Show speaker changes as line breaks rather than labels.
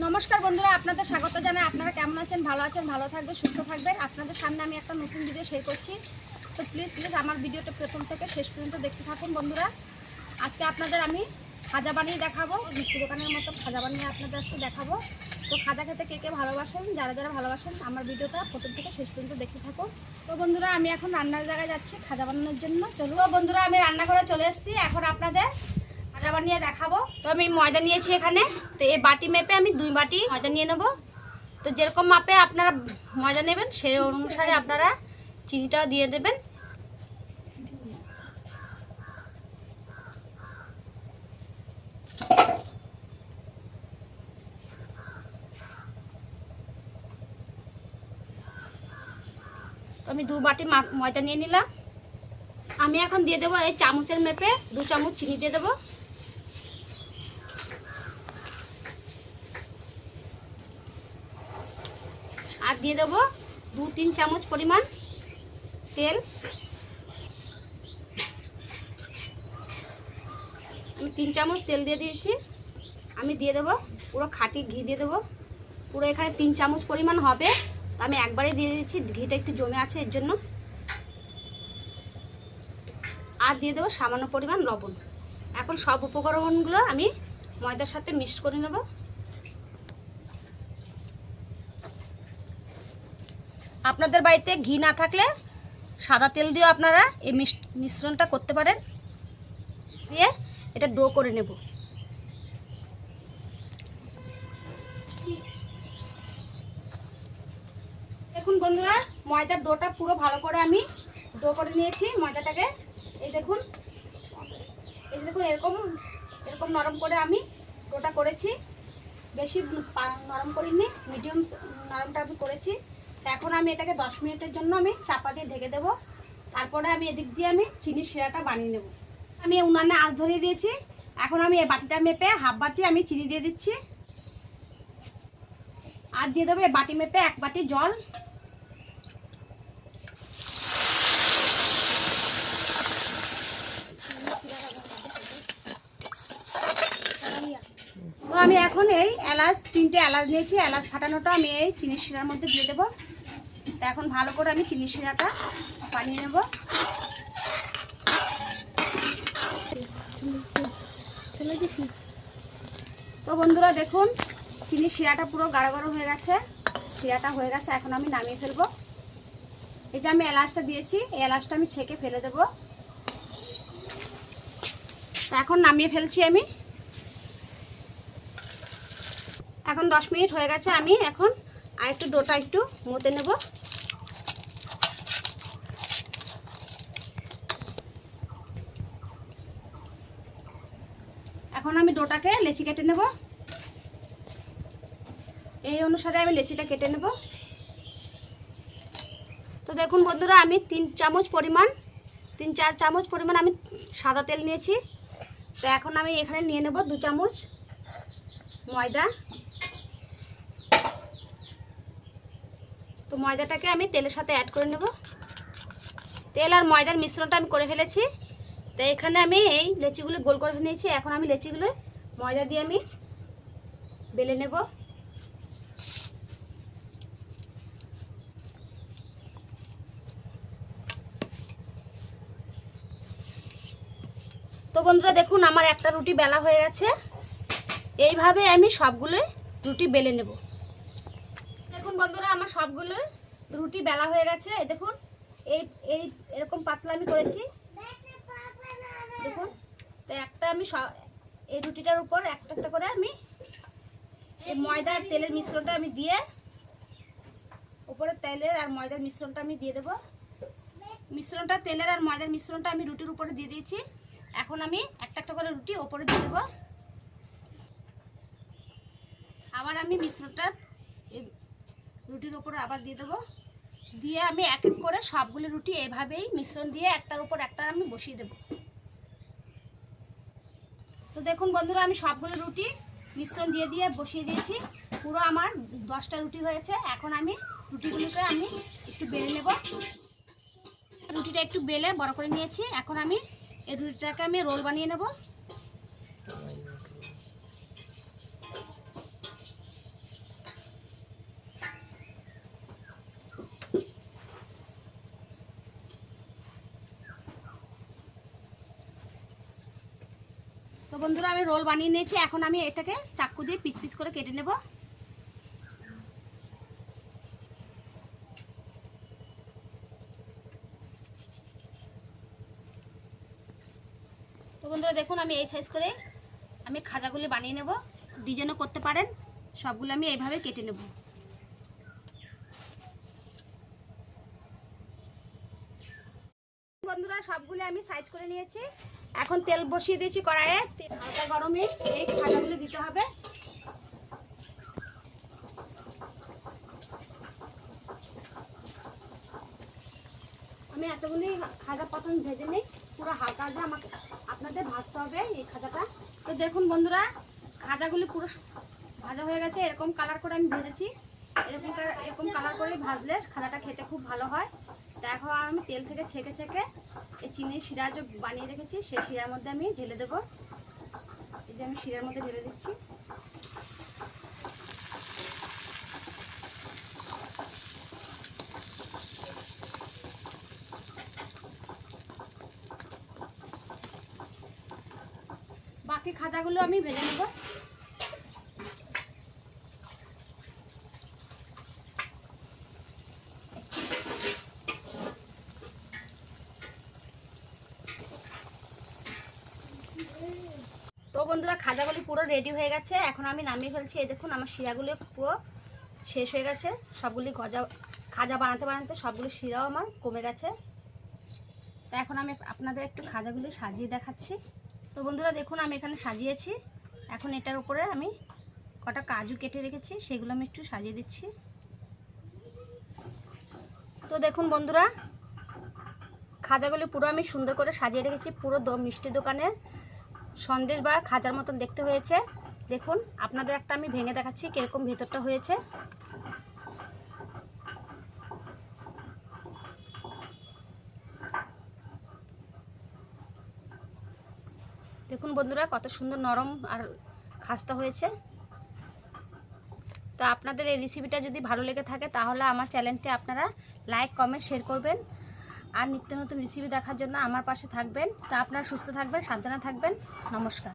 নমস্কার বন্ধুরা, আপনাদের স্বাগত জানাই। আপনারা কেমন আছেন? ভালো আছেন? ভালো থাকবেন, সুস্থ থাকবেন। আপনাদের সামনে আমি একটা নতুন ভিডিও শেয়ার করছি। তো প্লিজ প্লিজ আমার ভিডিওটা প্রথম থেকে শেষ পর্যন্ত দেখতে থাকুন বন্ধুরা। আজকে আপনাদের আমি খাজা বানিয়ে দেখাবো, মিষ্টি দোকানের মতো খাজা বানিয়ে আপনাদের আজকে দেখাবো। তো খাজা খেতে কে কে ভালোবাসেন, যারা যারা ভালোবাসেন, আমার ভিডিওটা প্রথম থেকে শেষ পর্যন্ত দেখতে থাকুন। তো বন্ধুরা, আমি এখন রান্নার জায়গায় যাচ্ছি খাজা বানানোর জন্য। চলো তো বন্ধুরা, আমি রান্নাঘরে চলে এসেছি। এখন আপনাদের ভাজা নিয়ে দেখাবো। তো আমি ময়দা নিয়েছি এখানে। তো এই বাটি মেপে আমি দুই বাটি ময়দা নিয়ে নেব। তো যেরকম মাপে আপনারা ময়দা নেবেন সেই অনুসারে আপনারা চিনিটাও দিয়ে দেবেন। তো আমি দু বাটি ময়দা নিয়ে নিলাম। আমি এখন দিয়ে দেবো এই চামচের মেপে দু চামচ চিনি দিয়ে দেবো। দিয়ে দেবো দু, তিন চামচ পরিমাণ তেল। আমি তিন চামচ তেল দিয়ে দিয়েছি। আমি দিয়ে দেবো পুরো খাঁটি ঘি দিয়ে দেবো। পুরো এখানে তিন চামচ পরিমাণ হবে। আমি একবারে দিয়ে দিয়েছি, ঘিটা একটু জমে আছে এর জন্য। আর দিয়ে দেবো সামান্য পরিমাণ লবণ। এখন সব উপকরণগুলো আমি ময়দার সাথে মিক্স করে নেব। আপনাদের বাড়িতে ঘি না থাকলে সাদা তেল দিয়েও আপনারা এই মিশ- মিশ্রণটা করতে পারেন। দিয়ে এটা ডো করে নেব। দেখুন বন্ধুরা, ময়দার ডোটা পুরো ভালো করে আমি ডো করে নিয়েছি। ময়দাটাকে এই দেখুন এই দেখুন, এরকম এরকম নরম করে আমি ডোটা করেছি। বেশি নরম করিনি, মিডিয়াম নরমটা আমি করেছি। এখন আমি এটাকে দশ মিনিটের জন্য আমি চাপা দিয়ে ঢেকে দেবো। তারপরে আমি এদিক দিয়ে আমি চিনির শিরাটা বানিয়ে নেব। আমি উনানে আঁচ ধরিয়ে দিয়েছি। এখন আমি এই বাটিটা মেপে হাফ বাটি আমি চিনি দিয়ে দিচ্ছি। আর দিয়ে দেবো এই বাটি মেপে এক বাটি জল। তো আমি এখন এই এলাচ, তিনটে এলাচ নিয়েছি। এলাচ ফাটানোটা আমি এই চিনি শিরার মধ্যে দিয়ে দেবো। তো এখন ভালো করে আমি চিনি শিরাটা বানিয়ে নেব। তো বন্ধুরা দেখুন চিনি শিরাটা পুরো গাঢ় গাঢ় হয়ে গেছে শিরাটা হয়ে গেছে এখন আমি নামিয়ে ফেলব। এই যে আমি এলাচটা দিয়েছি এই এলাচটা আমি ছেঁকে ফেলে দেবো। তো এখন নামিয়ে ফেলছি আমি। এখন দশ মিনিট হয়ে গেছে আমি এখন আর একটু ডোটা একটু মতে নেব। এখন আমি ডোটাকে লেচি কেটে নেব। এই অনুসারে আমি লেচিটা কেটে নেব। তো দেখুন বন্ধুরা, আমি তিন চামচ পরিমাণ, তিন চার চামচ পরিমাণ আমি সাদা তেল নিয়েছি। তো এখন আমি এখানে নিয়ে নেব দু চামচ ময়দা। তো ময়দাটাকে আমি তেলের সাথে অ্যাড করে নেব। তেল আর ময়দার মিশ্রণটা আমি করে ফেলেছি। তো এখানে আমি এই লেচিগুলো গোল করে নিয়েছি। এখন আমি লেচিগুলো ময়দা দিয়ে আমি বেলে নেব। তো বন্ধুরা, দেখুন, আমার একটা রুটি বেলা হয়ে গেছে। এইভাবে আমি সবগুলো রুটি বেলে নেব। দেখুন বন্ধুরা, আমার সবগুলো রুটি বেলা হয়ে গেছে। দেখুন, এই এই এরকম পাতলা আমি করেছি। দেখুন, তো একটা আমি এই রুটিটার উপর একটা একটা করে আমি এই ময়দা আর তেলের মিশ্রণটা আমি দিয়ে উপরে তেলের আর ময়দার মিশ্রণটা আমি দিয়ে দেবো। মিশ্রণটা, তেলের আর ময়দার মিশ্রণটা আমি রুটির উপরে দিয়ে দিয়েছি। এখন আমি একটা একটা করে রুটি ওপরে দিয়ে দেবো। আবার আমি মিশ্রণটা রুটির ওপরে আবার দিয়ে দেবো। দিয়ে আমি এক এক করে সবগুলো রুটি এভাবেই মিশ্রণ দিয়ে একটার উপর একটা আমি বসিয়ে দেবো। তো দেখুন বন্ধুরা, আমি সবগুলো রুটি মিশ্রণ দিয়ে দিয়ে বসিয়ে দিয়েছি। পুরো আমার দশটা রুটি হয়েছে। এখন আমি রুটিগুলোকে আমি একটু বেলে নেব। রুটিটা একটু বেলে বড় করে নিয়েছি। এখন আমি এই রুটিটাকে আমি রোল বানিয়ে নেব। তো বন্ধুরা, আমি রোল বানিয়ে নিয়েছি। এখন আমি এটাকে চাকু দিয়ে পিস পিস করে কেটে নেব। তো বন্ধুরা, দেখুন, আমি এই সাইজ করে আমি খাজাগুলি বানিয়ে নেব। ডিজাইনও করতে পারেন। সবগুলো আমি এইভাবে কেটে নেব। বন্ধুরা, সবগুলো আমি সাইজ করে নিয়েছি। এখন তেল বসিয়ে দিয়েছি কড়াইয়ে। হালকা গরমে এই খাজাগুলি দিতে হবে। আমি এতগুলি খাজা প্রথম ভেজে নিই। পুরো হালকা যে আমাকে আপনাদের ভাজতে হবে এই খাজাটা। তো দেখুন বন্ধুরা, খাজাগুলি পুরো ভাজা হয়ে গেছে। এরকম কালার করে আমি ভেজেছি। এরকম এরকম কালার করে ভাজলে খাজাটা খেতে খুব ভালো হয়। দেখো আমি তেল থেকে ছেঁকে ছেঁকে এই চিনির শিরা যে বানিয়ে রেখেছি, সেই শিরার মধ্যে আমি ঢেলে দেবো। এই যে আমি শিরার মধ্যে ঢেলে দিচ্ছি। বাকি খাজাগুলো আমি ভেজে নেব। বন্ধুরা, খাজাগুলি পুরো রেডি হয়ে গেছে। এখন আমি নামিয়ে ফেলছি। এই দেখুন, আমার শিরাগুলো পুরো শেষ হয়ে গেছে। সবগুলি গজা, খাজা বানাতে বানাতে সবগুলি শিরাও আমার কমে গেছে। তো এখন আমি আপনাদের একটু খাজাগুলি সাজিয়ে দেখাচ্ছি। তো বন্ধুরা, দেখুন, আমি এখানে সাজিয়েছি। এখন এটার উপরে আমি কটা কাজু কেটে রেখেছি, সেগুলো আমি একটু সাজিয়ে দিচ্ছি। তো দেখুন বন্ধুরা, খাজাগুলি পুরো আমি সুন্দর করে সাজিয়ে রেখেছি। পুরো মিষ্টি দোকানের সন্দেশ বা খাজার মতন দেখতে হয়েছে। দেখুন, আপনাদের একটা আমি ভেঙে দেখাচ্ছি কীরকম ভেতরটা হয়েছে। দেখুন বন্ধুরা, কত সুন্দর নরম আর খাস্তা হয়েছে। তো আপনাদের এই রেসিপিটা যদি ভালো লেগে থাকে, তাহলে আমার চ্যানেলটি আপনারা লাইক কমেন্ট শেয়ার করবেন। আর নিত্য নতুন রেসিপি দেখার জন্য আমার পাশে থাকবেন। তা আপনারা সুস্থ থাকবেন, সাবধানে থাকবেন। নমস্কার।